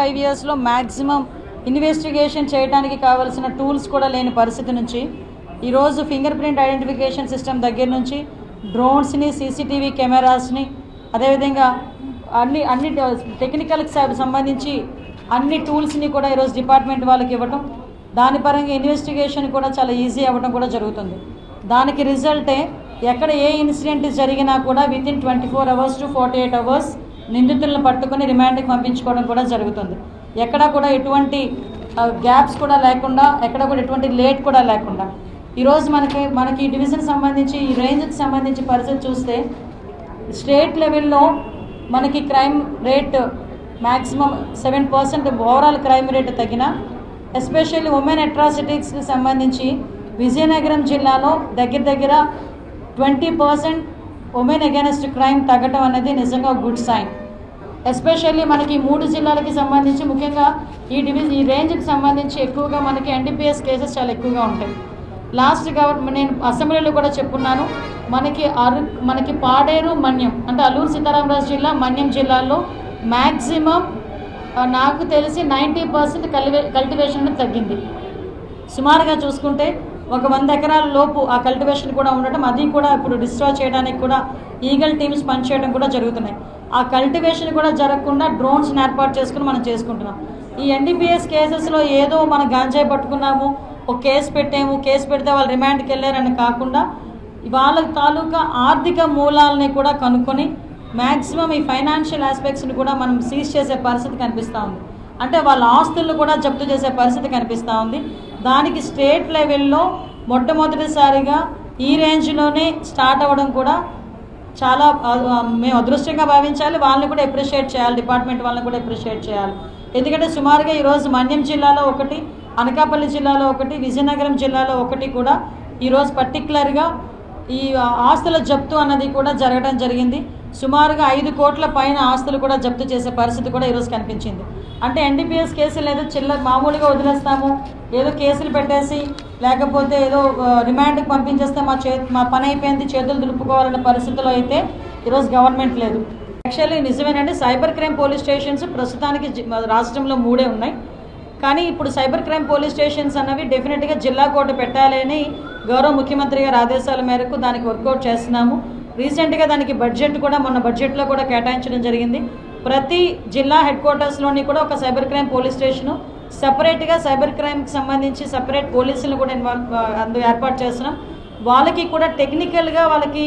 Five ఇయర్స్లో maximum investigation చేయడానికి కావాల్సిన టూల్స్ కూడా లేని పరిస్థితి నుంచి ఈరోజు ఫింగర్ ప్రింట్ ఐడెంటిఫికేషన్ సిస్టమ్ దగ్గర నుంచి డ్రోన్స్ని సీసీటీవీ కెమెరాస్ని అదేవిధంగా అన్ని అన్ని టెక్నికల్కి సంబంధించి అన్ని టూల్స్ని కూడా ఈరోజు డిపార్ట్మెంట్ వాళ్ళకి ఇవ్వటం దాని పరంగా ఇన్వెస్టిగేషన్ కూడా చాలా ఈజీ అవ్వడం కూడా జరుగుతుంది. దానికి రిజల్టే ఎక్కడ ఏ ఇన్సిడెంట్ జరిగినా కూడా within twenty four hours to forty eight hours నిందితులను పట్టుకొని రిమాండ్కి పంపించుకోవడం కూడా జరుగుతుంది. ఎక్కడ కూడా ఎటువంటి గ్యాప్స్ కూడా లేకుండా ఎక్కడ కూడా ఎటువంటి లేట్ కూడా లేకుండా. ఈరోజు మనకి మనకి ఈ డివిజన్ సంబంధించి ఈ రేంజ్కి సంబంధించి పరిస్థితి చూస్తే స్టేట్ లెవెల్లో మనకి crime rate maximum seven percent overall crime rate తగ్గిన ఎస్పెషల్లీ ఉమెన్ అట్రాసిటీస్కి సంబంధించి విజయనగరం జిల్లాలో దగ్గర దగ్గర twenty percent women against crime తగ్గటం అనేది నిజంగా గుడ్ సైన్. ఎస్పెషల్లీ మనకి ఈ మూడు జిల్లాలకి సంబంధించి ముఖ్యంగా ఈ డివిజన్ ఈ రేంజ్కి సంబంధించి ఎక్కువగా మనకి ఎన్డీపీఎస్ కేసెస్ చాలా ఎక్కువగా ఉంటాయి. లాస్ట్ గవర్నమెంట్ నేను అసెంబ్లీలో కూడా చెప్పున్నాను మనకి అరు మనకి పాడేరు మన్యం అంటే అల్లూరు సీతారామరాజు జిల్లా మన్యం జిల్లాల్లో మ్యాక్సిమం నాకు తెలిసి నైంటీ పర్సెంట్ కల్టివేషన్ తగ్గింది. సుమారుగా చూసుకుంటే ఒక వంద ఎకరాల లోపు ఆ కల్టివేషన్ కూడా ఉండటం అది కూడా ఇప్పుడు డిస్ట్రాయ్ చేయడానికి కూడా ఈగల్ టీమ్స్ పనిచేయడం కూడా జరుగుతున్నాయి. ఆ కల్టివేషన్ కూడా జరగకుండా డ్రోన్స్ని ఏర్పాటు చేసుకుని మనం చేసుకుంటున్నాం. ఈ ఎన్డీపీఎస్ కేసెస్లో ఏదో మనం గాంజాయి పట్టుకున్నాము ఒక కేసు పెట్టాము కేసు పెడితే వాళ్ళు రిమాండ్కి వెళ్ళారని కాకుండా వాళ్ళ తాలూకా ఆర్థిక మూలాలని కూడా కనుక్కొని మ్యాక్సిమం ఈ ఫైనాన్షియల్ ఆస్పెక్ట్స్ని కూడా మనం సీజ్ చేసే పరిస్థితి కనిపిస్తూ ఉంది. అంటే వాళ్ళ ఆస్తులను కూడా జప్తు చేసే పరిస్థితి కనిపిస్తూ ఉంది. దానికి స్టేట్ లెవెల్లో మొట్టమొదటిసారిగా ఈ రేంజ్లోనే స్టార్ట్ అవ్వడం కూడా చాలా మేము అదృష్టంగా భావించాలి. వాళ్ళని కూడా అప్రిషియేట్ చేయాలి. డిపార్ట్మెంట్ వాళ్ళని కూడా అప్రిషియేట్ చేయాలి. ఎందుకంటే సుమారుగా ఈరోజు మన్యం జిల్లాలో ఒకటి అనకాపల్లి జిల్లాలో ఒకటి విజయనగరం జిల్లాలో ఒకటి కూడా ఈరోజు పర్టికులర్గా ఈ ఆస్తుల జప్తు అన్నది కూడా జరగడం జరిగింది. సుమారుగా ఐదు కోట్ల పైన ఆస్తులు కూడా జప్తు చేసే పరిస్థితి కూడా ఈరోజు కనిపించింది. అంటే ఎన్డీపీఎస్ కేసులు ఏదో చిల్ల మామూలుగా వదిలేస్తాము ఏదో కేసులు పెట్టేసి లేకపోతే ఏదో రిమాండ్కి పంపించేస్తే మా చే మా పని అయిపోయింది చేతులు దులుపుకోవాలనే పరిస్థితిలో అయితే ఈరోజు గవర్నమెంట్ లేదు. యాక్చువల్లీ నిజమేనండి సైబర్ క్రైమ్ పోలీస్ స్టేషన్స్ ప్రస్తుతానికి రాష్ట్రంలో మూడే ఉన్నాయి. కానీ ఇప్పుడు సైబర్ క్రైమ్ పోలీస్ స్టేషన్స్ అనేవి డెఫినెట్గా జిల్లా కోర్టు పెట్టాలి అని గౌరవ ముఖ్యమంత్రి గారి ఆదేశాల మేరకు దానికి వర్కౌట్ చేస్తున్నాము. రీసెంట్గా దానికి బడ్జెట్ కూడా మొన్న బడ్జెట్లో కూడా కేటాయించడం జరిగింది. ప్రతి జిల్లా హెడ్ క్వార్టర్స్లోని కూడా ఒక సైబర్ క్రైమ్ పోలీస్ స్టేషను సపరేట్గా సైబర్ క్రైమ్కి సంబంధించి సపరేట్ పోలీసులను కూడా ఇన్వాల్వ్ అందు ఏర్పాటు చేస్తున్నాం. వాళ్ళకి కూడా టెక్నికల్గా వాళ్ళకి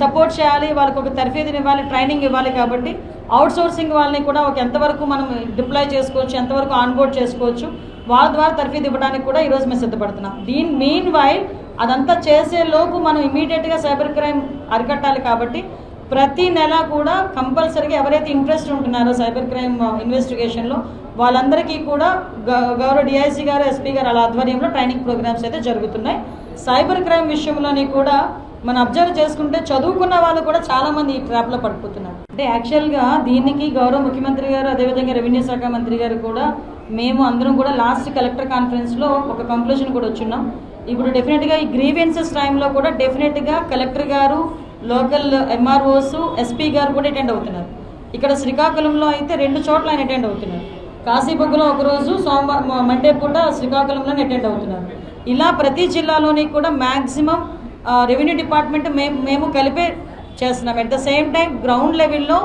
సపోర్ట్ చేయాలి. వాళ్ళకి ఒక తర్ఫీదుని ఇవ్వాలి ట్రైనింగ్ ఇవ్వాలి కాబట్టి అవుట్సోర్సింగ్ వాళ్ళని కూడా ఒక ఎంతవరకు మనం డిప్లాయ్ చేసుకోవచ్చు ఎంతవరకు ఆన్బోర్డ్ చేసుకోవచ్చు వార్ ద్వారా తర్ఫీదు ఇవ్వడానికి కూడా ఈరోజు మేము సిద్ధపడుతున్నాం. దీని మెయిన్ వైల్ అదంతా చేసే లోపు మనం ఇమీడియట్గా సైబర్ క్రైమ్ అరికట్టాలి కాబట్టి ప్రతి నెల కూడా కంపల్సరీగా ఎవరైతే ఇంట్రెస్ట్ ఉంటున్నారో సైబర్ క్రైమ్ ఇన్వెస్టిగేషన్లో వాళ్ళందరికీ కూడా గ- గౌరవ డిఐసి గారు ఎస్పీ గారు వాళ్ళ ఆధ్వర్యంలో ట్రైనింగ్ ప్రోగ్రామ్స్ అయితే జరుగుతున్నాయి. సైబర్ క్రైమ్ విషయంలోని కూడా మనం అబ్జర్వ్ చేసుకుంటే చదువుకున్న వాళ్ళు కూడా చాలామంది ఈ ట్రాప్లో పడిపోతున్నారు. అంటే యాక్చువల్గా దీనికి గౌరవ ముఖ్యమంత్రి గారు అదేవిధంగా రెవెన్యూ శాఖ మంత్రి గారు కూడా మేము అందరం కూడా లాస్ట్ కలెక్టర్ కాన్ఫరెన్స్లో ఒక కంక్లూజన్ కూడా వచ్చున్నాం. ఇప్పుడు డెఫినెట్గా ఈ గ్రీవెన్సెస్ టైంలో కూడా డెఫినెట్గా కలెక్టర్ గారు లోకల్ ఎంఆర్ఓస్ ఎస్పీ గారు కూడా అటెండ్ అవుతున్నారు. ఇక్కడ శ్రీకాకుళంలో అయితే రెండు చోట్ల ఆయన అటెండ్ అవుతున్నారు. కాశీబొగ్గులో ఒకరోజు సోమవారం మండే పూట శ్రీకాకుళంలోనే అటెండ్ అవుతున్నారు. ఇలా ప్రతి జిల్లాలోని కూడా మ్యాక్సిమం రెవెన్యూ డిపార్ట్మెంట్ మేము మేము కలిపే చేస్తున్నాం. At the same time ground లెవెల్లో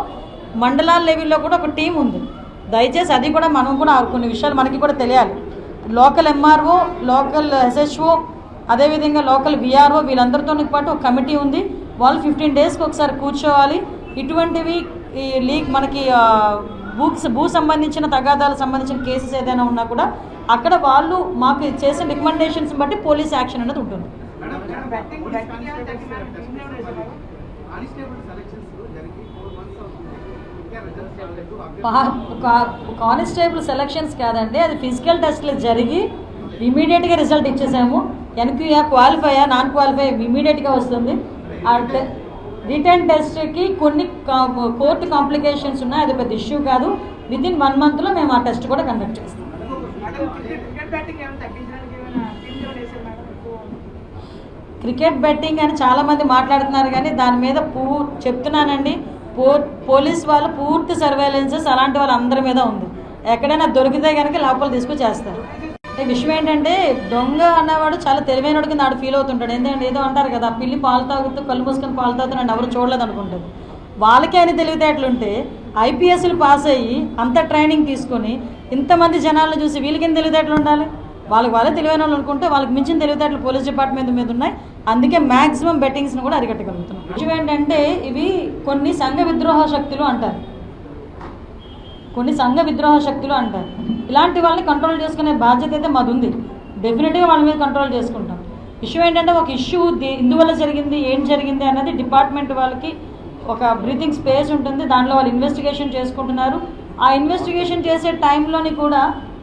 మండలాల లెవెల్లో కూడా ఒక టీం ఉంది. దయచేసి అది కూడా మనం కూడా కొన్ని విషయాలు మనకి కూడా తెలియాలి. లోకల్ ఎంఆర్ఓ లోకల్ ఎస్హెచ్ఓ అదేవిధంగా లోకల్ విఆర్ఓ వీళ్ళందరితో పాటు ఒక కమిటీ ఉంది. వాళ్ళు ఫిఫ్టీన్ డేస్కి ఒకసారి కూర్చోవాలి. ఇటువంటివి ఈ లీక్ మనకి భూకి భూ సంబంధించిన తగాదాలకు సంబంధించిన కేసెస్ ఏదైనా ఉన్నా కూడా అక్కడ వాళ్ళు మాకు చేసిన రికమెండేషన్స్ బట్టి పోలీస్ యాక్షన్ అనేది ఉంటుంది. సెలక్షన్స్ జరిగి ఫోర్ మంత్స్ అవుతుంది ఇంకా రిజల్ట్స్ రాలేదు పా- కా- కానిస్టేబుల్ సెలక్షన్స్ కాదండి అది ఫిజికల్ టెస్ట్లు జరిగి ఇమీడియట్గా రిజల్ట్ ఇచ్చేసాము. ఎన్క్యూఆ క్వాలిఫైయా నాన్ క్వాలిఫై ఇమీడియట్గా వస్తుంది. ఆ రిటర్న్ టెస్ట్కి కొన్ని కోర్టు కాంప్లికేషన్స్ ఉన్నాయి అది పెద్ద ఇష్యూ కాదు. విత్ ఇన్ వన్ మంత్లో మేము ఆ టెస్ట్ కూడా కండక్ట్ చేస్తాం. క్రికెట్ క్రికెట్ బెట్టింగ్ అని చాలామంది మాట్లాడుతున్నారు కానీ దాని మీద పూ చెప్తున్నానండి. పో పోలీస్ వాళ్ళు పూర్తి సర్వేలెన్సెస్ అలాంటి వాళ్ళందరి మీద ఉంది. ఎక్కడైనా దొరికితే కనుక లోపల తీసుకొచ్చి చేస్తారు ఈ విషయం ఏంటంటే దొంగ అన్నవాడు చాలా తెలివైనడు కింద ఆడు ఫీల్ అవుతుంటాడు. ఎందుకంటే ఏదో అంటారు కదా పిల్లి పాలు తాగుతూ కళ్ళు మూసుకొని పాలు తాగుతూ ఎవరు చూడలేదు అనుకుంటారు వాళ్ళకే అని తెలివితేటలుంటే ఐపీఎస్లు పాస్ అయ్యి అంత ట్రైనింగ్ తీసుకొని ఇంతమంది జనాలను చూసి వీళ్ళకి ఎన్ని తెలివితేటలు ఉండాలి వాళ్ళకి వాళ్ళే తెలివైన వాళ్ళు అనుకుంటే వాళ్ళకి మించిన తెలివితేటలు పోలీస్ డిపార్ట్మెంట్ మీద ఉన్నాయి. అందుకే మ్యాక్సిమం బెట్టింగ్స్ని కూడా అరికట్టగలుగుతున్నాం. విషయం ఏంటంటే ఇవి కొన్ని సంఘ విద్రోహ శక్తులు అంటారు. కొన్ని సంఘ విద్రోహ శక్తులు అంటారు. ఇలాంటి వాళ్ళని కంట్రోల్ చేసుకునే బాధ్యత అయితే మాది ఉంది డెఫినెట్గా వాళ్ళ మీద కంట్రోల్ చేసుకుంటాం. ఇష్యూ ఏంటంటే ఒక ఇష్యూ ఇందువల్ల జరిగింది ఏం జరిగింది అన్నది డిపార్ట్మెంట్ వాళ్ళకి ఒక బ్రీతింగ్ స్పేస్ ఉంటుంది. దాంట్లో వాళ్ళు ఇన్వెస్టిగేషన్ చేసుకుంటున్నారు. ఆ ఇన్వెస్టిగేషన్ చేసే టైంలోని కూడా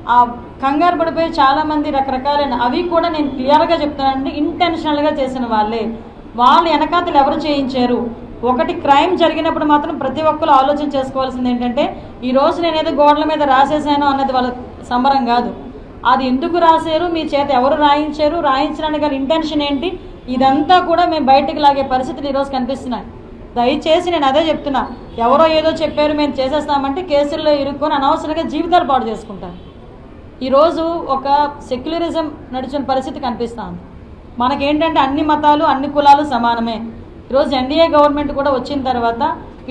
ఆ కంగారు పడిపోయి చాలామంది రకరకాలైన అవి కూడా నేను క్లియర్గా చెప్తానండి ఇంటెన్షనల్గా చేసిన వాళ్ళే. వాళ్ళు వెనకాతలు ఎవరు చేయించారు? ఒకటి క్రైమ్ జరిగినప్పుడు మాత్రం ప్రతి ఒక్కరు ఆలోచన చేసుకోవాల్సింది ఏంటంటే ఈ రోజు గోడల మీద రాసేసాను అన్నది వాళ్ళ సంబరం కాదు. అది ఎందుకు రాశారు? మీ చేత ఎవరు రాయించారు? రాయించడానికి గల ఇంటెన్షన్ ఏంటి? ఇదంతా కూడా మేము బయటకు లాగే పరిస్థితులు ఈరోజు కనిపిస్తున్నాయి. దయచేసి నేను అదే చెప్తున్నా. ఎవరో ఏదో చెప్పారు మేము చేసేస్తామంటే కేసుల్లో ఇరుక్కొని అనవసరంగా జీవితాలు పాడు చేసుకుంటారు. ఈరోజు ఒక సెక్యులరిజం నడిచిన పరిస్థితి కనిపిస్తుంది. మనకేంటంటే అన్ని మతాలు అన్ని కులాలు సమానమే. ఈరోజు ఎన్డీఏ గవర్నమెంట్ కూడా వచ్చిన తర్వాత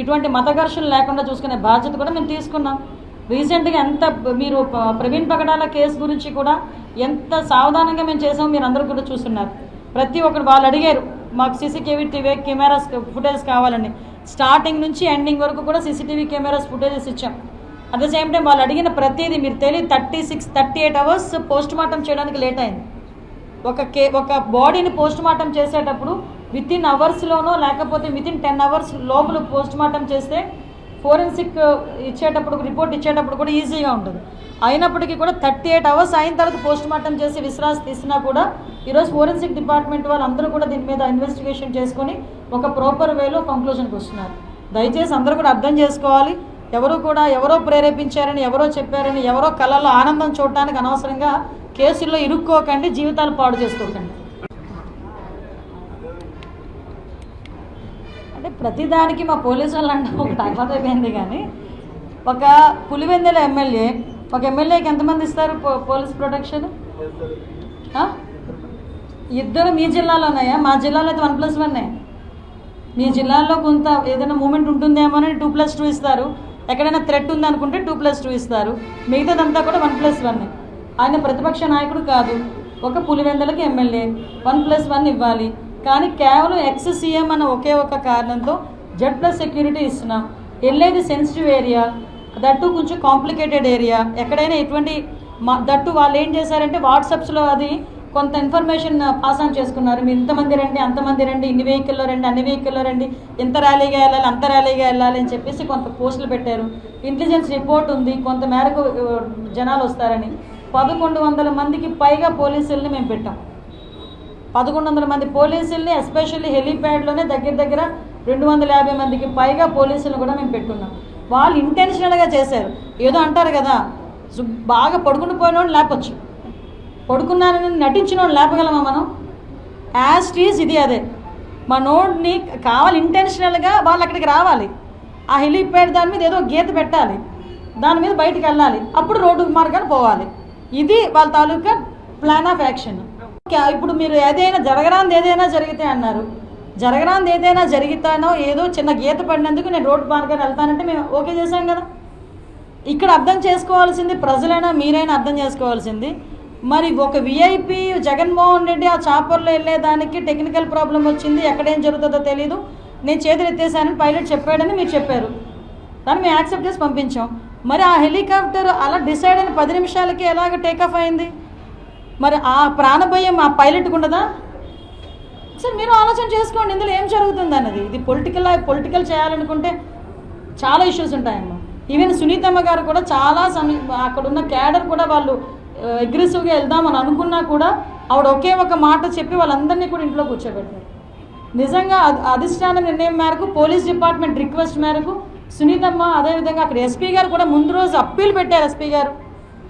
ఇటువంటి మత ఘర్షణ లేకుండా చూసుకునే బాధ్యత కూడా మేము తీసుకున్నాం. రీసెంట్గా ఎంత మీరు ప్రవీణ్ పగడాల కేసు గురించి కూడా ఎంత సావధానంగా మేము చేసామో మీరు అందరూ కూడా చూస్తున్నారు. ప్రతి ఒక్కరు వాళ్ళు అడిగారు మాకు సీసీటీవీ టీవీ కెమెరాస్ ఫుటేజ్ కావాలని. స్టార్టింగ్ నుంచి ఎండింగ్ వరకు కూడా సీసీటీవీ కెమెరాస్ ఫుటేజెస్ ఇచ్చాం. అట్ ద సేమ్ టైం వాళ్ళు అడిగిన ప్రతిదీ మీరు తెలియదు. Thirty six thirty eight hours post mortem చేయడానికి లేట్ అయింది. ఒక కే ఒక బాడీని పోస్ట్ మార్టం చేసేటప్పుడు విత్ ఇన్ అవర్స్లోనో లేకపోతే విత్ ఇన్ టెన్ అవర్స్ లోపల పోస్ట్ మార్టం చేస్తే ఫోరెన్సిక్ uh, ఇచ్చేటప్పుడు రిపోర్ట్ ఇచ్చేటప్పుడు కూడా ఈజీగా ఉంటుంది. అయినప్పటికీ కూడా థర్టీ ఎయిట్ అవర్స్ అయిన తర్వాత పోస్ట్ మార్టం చేసి విశ్రాంతి తీసినా కూడా ఈరోజు ఫోరెన్సిక్ డిపార్ట్మెంట్ వాళ్ళందరూ కూడా దీని మీద ఇన్వెస్టిగేషన్ చేసుకొని ఒక ప్రాపర్ వేలో కంక్లూజన్కి వస్తున్నారు. దయచేసి అందరూ కూడా అర్థం చేసుకోవాలి. ఎవరు కూడా ఎవరో ప్రేరేపించారని ఎవరో చెప్పారని ఎవరో కళల్లో ఆనందం చూడటానికి అనవసరంగా కేసుల్లో ఇరుక్కోకండి జీవితాలు పాడు చేసుకోకండి. అంటే ప్రతిదానికి మా పోలీసు వాళ్ళు అంటే ఒక టైం అయిపోయింది కానీ ఒక పులివెందుల ఎమ్మెల్యే ఒక ఎమ్మెల్యేకి ఎంతమంది ఇస్తారు పో పోలీస్ ప్రొటెక్షన్? ఇద్దరు మీ జిల్లాలో ఉన్నాయా? మా జిల్లాలో అయితే వన్ ప్లస్ వన్నే మీ జిల్లాలో కొంత ఏదైనా మూమెంట్ ఉంటుందేమో అని టూ ప్లస్ టూ ఇస్తారు. ఎక్కడైనా థ్రెట్ ఉందనుకుంటే టూ ప్లస్ టూ ఇస్తారు. మిగతాదంతా కూడా వన్ ప్లస్ వన్ ఆయన ప్రతిపక్ష నాయకుడు కాదు. ఒక పులివెందలకి ఎమ్మెల్యే. వన్ ప్లస్ వన్ ఇవ్వాలి. కానీ కేవలం ఎక్స్ సీఎం అన్న ఒకే ఒక కారణంతో జెడ్ ప్లస్ సెక్యూరిటీ ఇస్తున్నాం. వెళ్ళేది సెన్సిటివ్ ఏరియా దట్టు కొంచెం కాంప్లికేటెడ్ ఏరియా ఎక్కడైనా ఎటువంటి మా దట్టు వాళ్ళు ఏం చేశారంటే వాట్సాప్స్లో అది కొంత ఇన్ఫర్మేషన్ పాస్ ఆన్ చేసుకున్నారు. మీరు ఇంతమంది రండి అంతమంది రండి ఇన్ని వెహికల్లో రండి అన్ని వెహికల్లో రండి ఇంత ర్యాలీగా వెళ్ళాలి అంత ర్యాలీగా వెళ్ళాలి అని చెప్పేసి కొంత పోస్టులు పెట్టారు. ఇంటెలిజెన్స్ రిపోర్ట్ ఉంది కొంత మేరకు uh, జనాలు వస్తారని. పదకొండు వందల మందికి పైగా పోలీసుల్ని మేము పెట్టాం. పదకొండు వందల మంది పోలీసుల్ని ఎస్పెషల్లీ హెలీప్యాడ్లోనే దగ్గర దగ్గర రెండు వందల యాభై మందికి పైగా పోలీసులను కూడా మేము పెట్టున్నాం. వాళ్ళు ఇంటెన్షనల్గా చేశారు. ఏదో అంటారు కదా సు- బాగా పడుకుని వాళ్ళు లేకపోవచ్చు పడుకున్నానని నటించిన వాడు లేపగలమా మనం? యాజ్ టీజ్ ఇది అదే. మా నోడ్ని కావాలి ఇంటెన్షనల్గా వాళ్ళు అక్కడికి రావాలి. ఆ హెలిప్యాడ్ దాని మీద ఏదో గీత పెట్టాలి. దాని మీద బయటికి వెళ్ళాలి. అప్పుడు రోడ్డు మార్గాన్ని పోవాలి. ఇది వాళ్ళ తాలూకా ప్లాన్ ఆఫ్ యాక్షన్ ఓకే, ఇప్పుడు మీరు ఏదైనా జరగరాంది ఏదైనా జరిగితే అన్నారు. జరగరాంది ఏదైనా జరిగితానో ఏదో చిన్న గీత పడినందుకు నేను రోడ్డు మార్గాన్ని వెళ్తానంటే మేము ఓకే చేశాం కదా. ఇక్కడ అర్థం చేసుకోవాల్సింది ప్రజలైనా మీరైనా అర్థం చేసుకోవాల్సింది. మరి ఒక విఐపి జగన్మోహన్ రెడ్డి ఆ చాపర్లో వెళ్ళేదానికి టెక్నికల్ ప్రాబ్లం వచ్చింది ఎక్కడేం జరుగుతుందో తెలియదు నేను చేతులు ఎత్తేసానని పైలట్ చెప్పాడని మీరు చెప్పారు. దాన్ని మేము యాక్సెప్ట్ చేసి పంపించాం. మరి ఆ హెలికాప్టర్ అలా డిసైడ్ అయిన పది నిమిషాలకి ఎలాగ టేకాఫ్ అయింది? మరి ఆ ప్రాణభయం ఆ పైలట్కి ఉండదా? సార్ మీరు ఆలోచన చేసుకోండి ఇందులో ఏం జరుగుతుంది అన్నది. ఇది పొలిటికల్ పొలిటికల్ చేయాలనుకుంటే చాలా ఇష్యూస్ ఉంటాయమ్మా. ఈవెన్ సునీతమ్మ గారు కూడా చాలా సమీ అక్కడ ఉన్న క్యాడర్ కూడా వాళ్ళు అగ్రెసివ్గా వెళ్దామని అనుకున్నా కూడా ఆవిడ ఒకే ఒక మాట చెప్పి వాళ్ళందరినీ కూడా ఇంట్లో కూర్చోబెట్టారు. నిజంగా అధిష్టాన అధిష్టానం నిర్ణయం మేరకు పోలీస్ డిపార్ట్మెంట్ రిక్వెస్ట్ మేరకు సునీతమ్మ అదేవిధంగా అక్కడ ఎస్పీ గారు కూడా ముందు రోజు అప్పీల్ పెట్టారు ఎస్పీ గారు.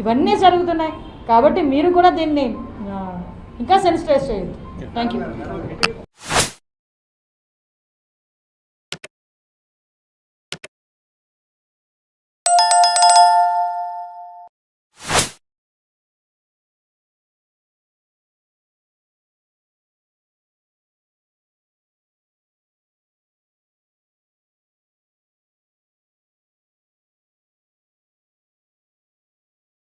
ఇవన్నీ జరుగుతున్నాయి. కాబట్టి మీరు కూడా దీన్ని ఇంకా సెన్సిటైజ్ చేయొద్దు. Thank you